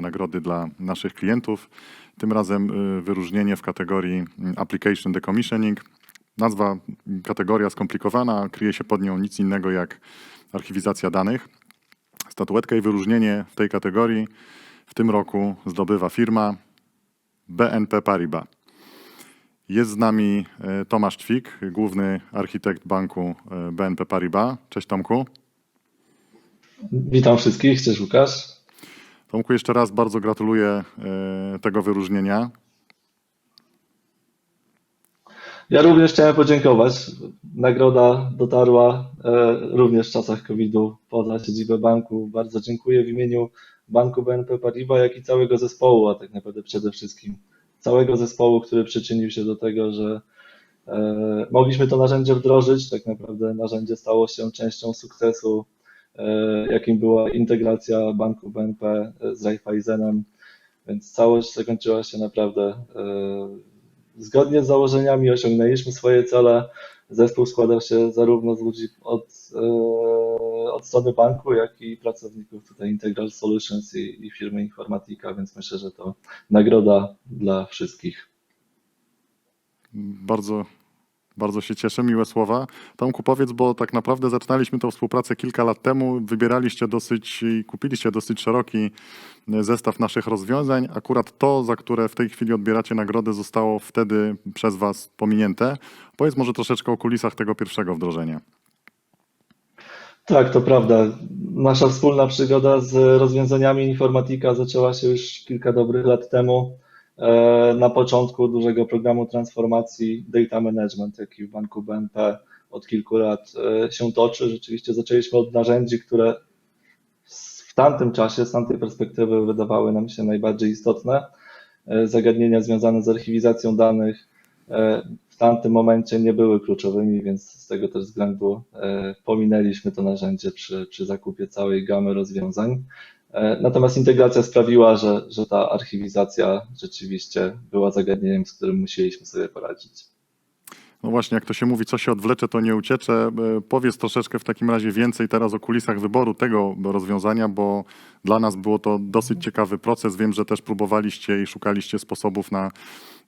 nagrody dla naszych klientów. Tym razem y, wyróżnienie w kategorii mm, Application Decommissioning. Nazwa, mm, kategoria skomplikowana, kryje się pod nią nic innego jak archiwizacja danych. Statuetkę i wyróżnienie w tej kategorii w tym roku zdobywa firma BNP Paribas. Jest z nami e, Tomasz Ćwik, główny architekt banku e, BNP Paribas. Cześć Tomku. Witam wszystkich, cześć Łukasz. Tomku, jeszcze raz bardzo gratuluję e, tego wyróżnienia. Ja również chciałem podziękować. Nagroda dotarła e, również w czasach COVID-u poza siedzibę banku. Bardzo dziękuję w imieniu banku BNP Paribas, jak i całego zespołu, a tak naprawdę przede wszystkim całego zespołu, który przyczynił się do tego, że e, mogliśmy to narzędzie wdrożyć. Tak naprawdę narzędzie stało się częścią sukcesu, jakim była integracja banku BNP z Raiffeisenem, więc całość zakończyła się naprawdę e, zgodnie z założeniami osiągnęliśmy swoje cele. Zespół składał się zarówno z ludzi od, e, od strony banku, jak i pracowników tutaj Integral Solutions i, i firmy Informatika, więc myślę, że to nagroda dla wszystkich. Bardzo, bardzo się cieszę, miłe słowa. Tomku, powiedz, bo tak naprawdę zaczynaliśmy tę współpracę kilka lat temu. Wybieraliście dosyć i kupiliście dosyć szeroki e, zestaw naszych rozwiązań. Akurat to, za które w tej chwili odbieracie nagrodę, zostało wtedy przez Was pominięte. Powiedz może troszeczkę o kulisach tego pierwszego wdrożenia. Tak, to prawda. Nasza wspólna przygoda z rozwiązaniami informatika zaczęła się już kilka dobrych lat temu. E, Na początku dużego programu transformacji data management, jaki w banku BNP od kilku lat e, się toczy. Rzeczywiście zaczęliśmy od narzędzi, które w tamtym czasie, z tamtej perspektywy wydawały nam się najbardziej istotne. E, Zagadnienia związane z archiwizacją danych w tamtym momencie nie były kluczowymi, więc z tego też względu pominęliśmy to narzędzie przy, przy zakupie całej gamy rozwiązań. E, Natomiast integracja sprawiła, że, że ta archiwizacja rzeczywiście była zagadnieniem, z którym musieliśmy sobie poradzić. No właśnie, jak to się mówi, co się odwlecze, to nie uciecze. E, Powiedz troszeczkę w takim razie więcej teraz o kulisach wyboru tego rozwiązania, bo dla nas było to dosyć ciekawy proces. Wiem, że też próbowaliście i szukaliście sposobów na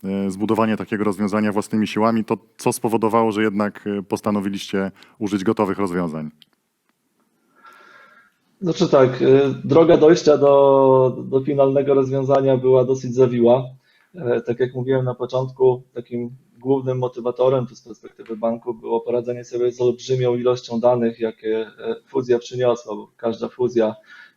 e, zbudowanie takiego rozwiązania własnymi siłami. To co spowodowało, że jednak postanowiliście użyć gotowych rozwiązań? Znaczy tak, y, droga dojścia do, do finalnego rozwiązania była dosyć zawiła. E, Tak jak mówiłem na początku, takim głównym motywatorem z perspektywy banku było poradzenie sobie z olbrzymią ilością danych, jakie e, fuzja przyniosła, bo każda fuzja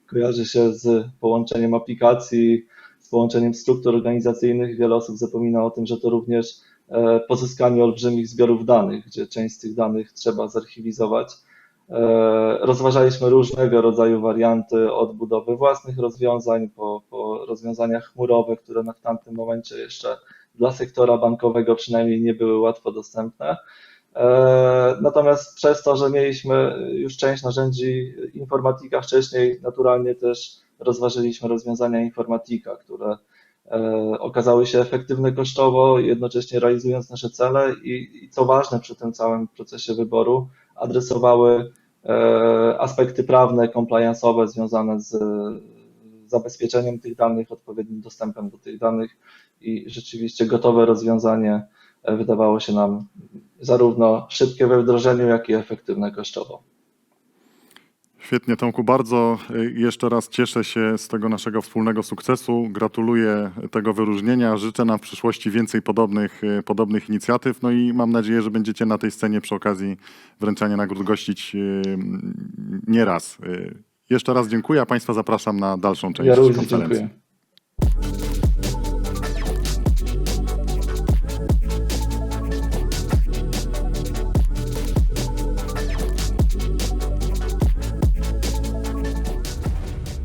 kojarzy się z połączeniem aplikacji, z połączeniem struktur organizacyjnych. Wiele osób zapomina o tym, że to również e, pozyskanie olbrzymich zbiorów danych, gdzie część z tych danych trzeba zarchiwizować. E, Rozważaliśmy różnego rodzaju warianty od budowy własnych rozwiązań po, po rozwiązania chmurowe, które w tamtym momencie jeszcze dla sektora bankowego przynajmniej nie były łatwo dostępne. E, Natomiast przez to, że mieliśmy już część narzędzi informatika wcześniej, naturalnie też rozważyliśmy rozwiązania informatika, które e, okazały się efektywne kosztowo, jednocześnie realizując nasze cele i, i co ważne przy tym całym procesie wyboru, adresowały e, aspekty prawne, compliance'owe związane z zabezpieczeniem tych danych, odpowiednim dostępem do tych danych i rzeczywiście gotowe rozwiązanie e, wydawało się nam zarówno szybkie we wdrożeniu, jak i efektywne kosztowo. Świetnie, Tomku, bardzo y, jeszcze raz cieszę się z tego naszego wspólnego sukcesu. Gratuluję tego wyróżnienia. Życzę nam w przyszłości więcej podobnych, y, podobnych inicjatyw. No i mam nadzieję, że będziecie na tej scenie przy okazji wręczania nagród gościć y, nie raz. Y, Jeszcze raz dziękuję, a Państwa zapraszam na dalszą część Ja konferencji. dziękuję.